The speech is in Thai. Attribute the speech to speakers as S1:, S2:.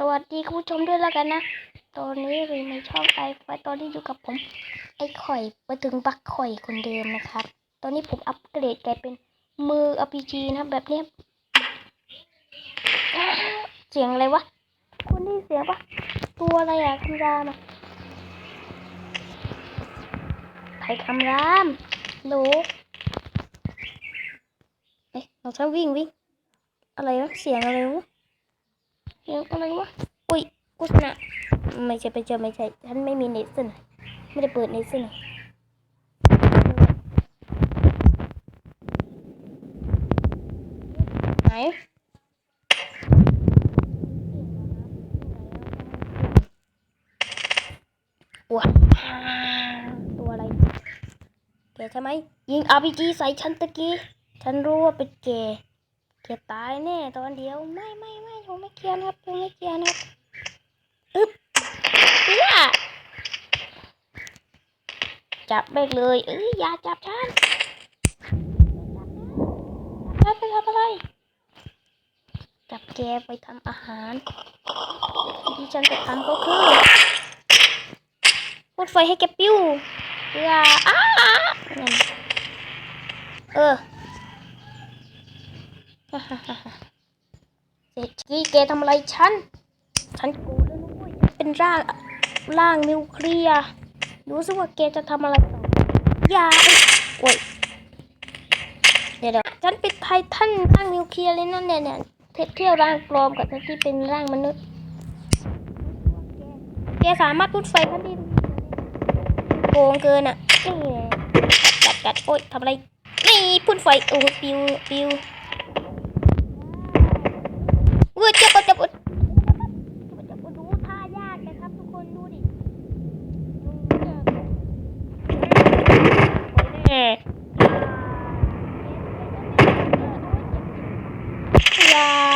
S1: สวัสดีคุณผู้ชมด้วยแล้วกันนะ ตอนนี้รีในช่องไอไฟตอนนี้อยู่กับผม ไอข่อยมาถึงบักข่อยคนเดิมนะครับ ตอนนี้ผมอัปเกรดกลายเป็นมือ RPG นะครับแบบเนี้ยเสียงอะไรวะคุณได้เสียงปะตัวอะไรอะคำรามอะใครคำรามโหลเอ๊ะเราจะวิ่งวิ่งอะไรวะเสียงอะไรวะ เสียงอะไรวะอุ้ยโฆษณาไม่ใช่ไปเจอไม่ใช่ฉันไม่มีเน็ตซะหน่อยไม่ได้เปิดเน็ตซะหน่อยไหนว้าตัวอะไรแกใช่ไหมยิง RPG ใส่ฉันตะกี้ ฉันรู้ว่าเป็นแก แกตายแน่ตอนเดียวไม่ไม่ไม่ผมไม่เกียนครับผมไม่เกียนครับอึ๊บเอื้อจับเบกเลยเอ้ยอย่าจับฉันจับไปทำอะไรจับแกไปทำอาหารที่ฉันจะทำก็คือพูดไฟให้แกปิ้วเพื่ออ้าเออ เศรษฐีแกทำอะไรฉัน ฉันโกรธแล้วนะเว้ยเป็นร่างร่างนิวเคลียร์รู้สึกว่าแกจะทำอะไรต่ออย่าโอ้ยเดี๋ยวดิฉันเป็นไททันร่างนิวเคลียร์เลยนั่นเนี่ยเนี่ยเทเที่ยวร่างปลอมกับที่เป็นร่างมนุษย์แกสามารถพูดไฟพัดดินโกงเกินอะนี่กัดกัดโอ๊ยทำอะไรนี่พ่นไฟโอ้ยปิวปิว เว้ยจับจับจับจับดูท่ายากนะครับ ทุกคนดูดิเอ๊ยา